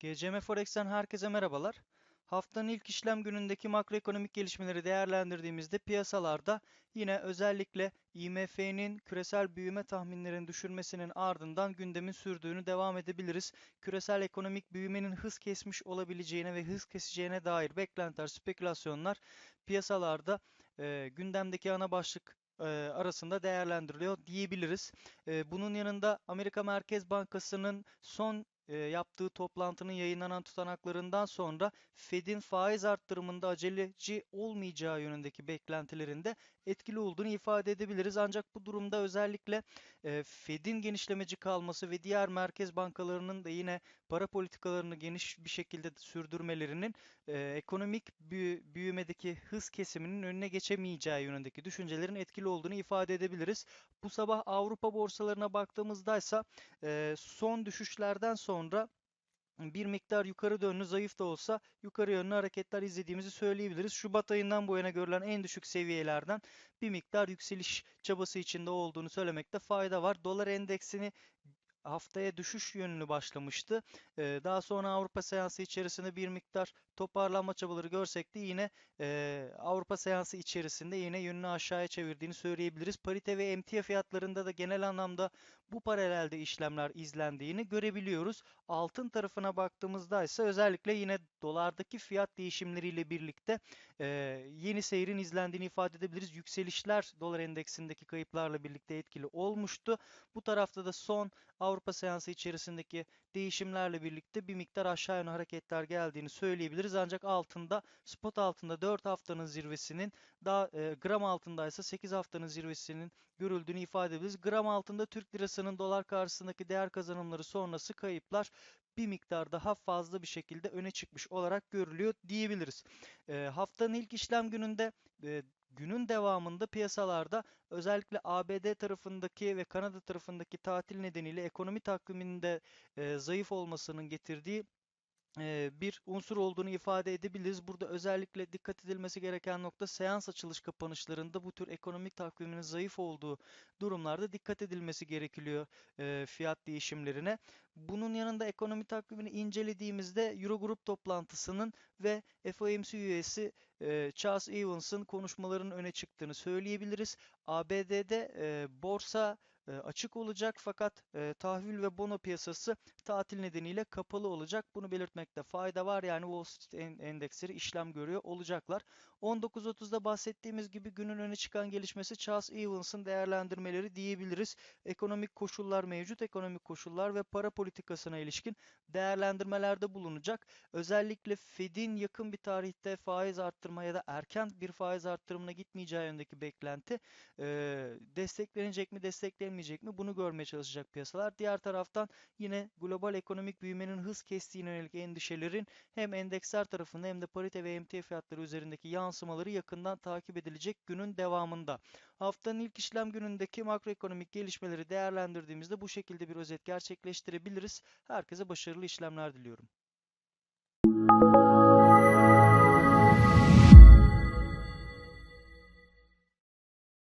GCM Forex'ten herkese merhabalar. Haftanın ilk işlem günündeki makroekonomik gelişmeleri değerlendirdiğimizde piyasalarda yine özellikle IMF'nin küresel büyüme tahminlerini düşürmesinin ardından gündemin sürdüğünü devam edebiliriz. Küresel ekonomik büyümenin hız kesmiş olabileceğine ve hız keseceğine dair beklentiler, spekülasyonlar piyasalarda e, gündemdeki ana başlık e, arasında değerlendiriliyor diyebiliriz. E, bunun yanında Amerika Merkez Bankası'nın son e, yaptığı toplantının yayınlanan tutanaklarından sonra Fed'in faiz arttırımında aceleci olmayacağı yönündeki beklentilerinde etkili olduğunu ifade edebiliriz. Ancak bu durumda özellikle e, Fed'in genişlemeci kalması ve diğer merkez bankalarının da yine para politikalarını geniş bir şekilde sürdürmelerinin e, ekonomik büyü- büyümedeki hız kesiminin önüne geçemeyeceği yönündeki düşüncelerin etkili olduğunu ifade edebiliriz. Bu sabah Avrupa borsalarına baktığımızda ise son düşüşlerden sonra bir miktar yukarı yönlü zayıf da olsa yukarı yönlü hareketler izlediğimizi söyleyebiliriz. Şubat ayından bu yana görülen en düşük seviyelerden bir miktar yükseliş çabası içinde olduğunu söylemekte fayda var. Dolar endeksini haftaya düşüş yönlü başlamıştı. Ee, daha sonra Avrupa seansı içerisinde bir miktar toparlanma çabaları görsek de yine e, Avrupa seansı içerisinde yine yönünü aşağıya çevirdiğini söyleyebiliriz. Parite ve emtia fiyatlarında da genel anlamda bu paralelde işlemler izlendiğini görebiliyoruz. Altın tarafına baktığımızda ise özellikle yine dolardaki fiyat değişimleriyle birlikte e, yeni seyrin izlendiğini ifade edebiliriz. Yükselişler dolar endeksindeki kayıplarla birlikte etkili olmuştu. Bu tarafta da son Avrupa seansı içerisindeki değişimlerle birlikte bir miktar aşağı yönlü hareketler geldiğini söyleyebiliriz. Ancak altında spot altında 4 haftanın zirvesinin daha e, gram altında ise 8 haftanın zirvesinin görüldüğünü ifade edebiliriz. Gram altında Türk lirasının dolar karşısındaki değer kazanımları sonrası kayıplar bir miktar daha fazla bir şekilde öne çıkmış olarak görülüyor diyebiliriz. E, haftanın ilk işlem gününde e, günün devamında piyasalarda özellikle ABD tarafındaki ve Kanada tarafındaki tatil nedeniyle ekonomi takviminde e, zayıf olmasının getirdiği bir unsur olduğunu ifade edebiliriz. Burada özellikle dikkat edilmesi gereken nokta seans açılış kapanışlarında bu tür ekonomik takviminin zayıf olduğu durumlarda dikkat edilmesi gerekiyor fiyat değişimlerine. Bunun yanında ekonomi takvimini incelediğimizde Eurogroup toplantısının ve FOMC üyesi Charles Evans'ın konuşmalarının öne çıktığını söyleyebiliriz. ABD'de borsa açık olacak fakat e, tahvil ve bono piyasası tatil nedeniyle kapalı olacak. Bunu belirtmekte fayda var. Yani Wall Street en- endeksleri işlem görüyor olacaklar. 19.30'da bahsettiğimiz gibi günün öne çıkan gelişmesi Charles Evans'ın değerlendirmeleri diyebiliriz. Ekonomik koşullar mevcut, ekonomik koşullar ve para politikasına ilişkin değerlendirmelerde bulunacak. Özellikle Fed'in yakın bir tarihte faiz arttırma ya da erken bir faiz arttırımına gitmeyeceği yönündeki beklenti e, desteklenecek mi, desteklenmeyecek mi bunu görmeye çalışacak piyasalar. Diğer taraftan yine global ekonomik büyümenin hız kestiğine yönelik endişelerin hem endeksler tarafında hem de parite ve emtia fiyatları üzerindeki yansımaları yakından takip edilecek günün devamında. Haftanın ilk işlem günündeki makroekonomik gelişmeleri değerlendirdiğimizde bu şekilde bir özet gerçekleştirebiliriz. Herkese başarılı işlemler diliyorum.